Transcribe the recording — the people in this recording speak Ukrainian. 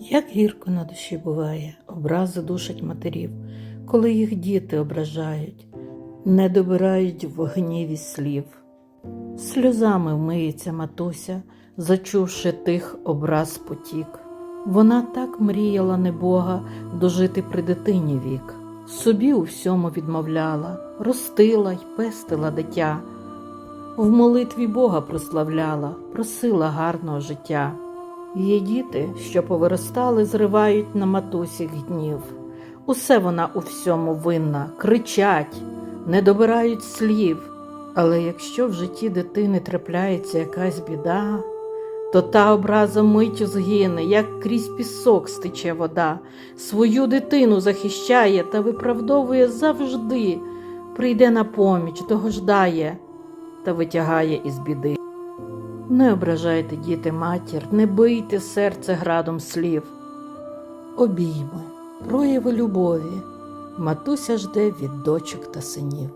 Як гірко на душі буває, образи душать матерів, коли їх діти ображають, не добирають в гніві слів. Сльозами вмиється матуся, зачувши тих образ потік. Вона так мріяла небога дожити при дитині вік, собі у всьому відмовляла, ростила й пестила дитя, в молитві Бога прославляла, просила гарного життя. Її діти, що повиростали, зривають на матусі гнів. Усе вона у всьому винна, кричать, не добирають слів. Але якщо в житті дитини трапляється якась біда, то та образа миттю згине, як крізь пісок стече вода, свою дитину захищає та виправдовує завжди, прийде на поміч, догождає та витягає із біди. Не ображайте, діти, матір, не бийте серце градом слів. Обійми, прояви любові, матуся жде від дочок та синів.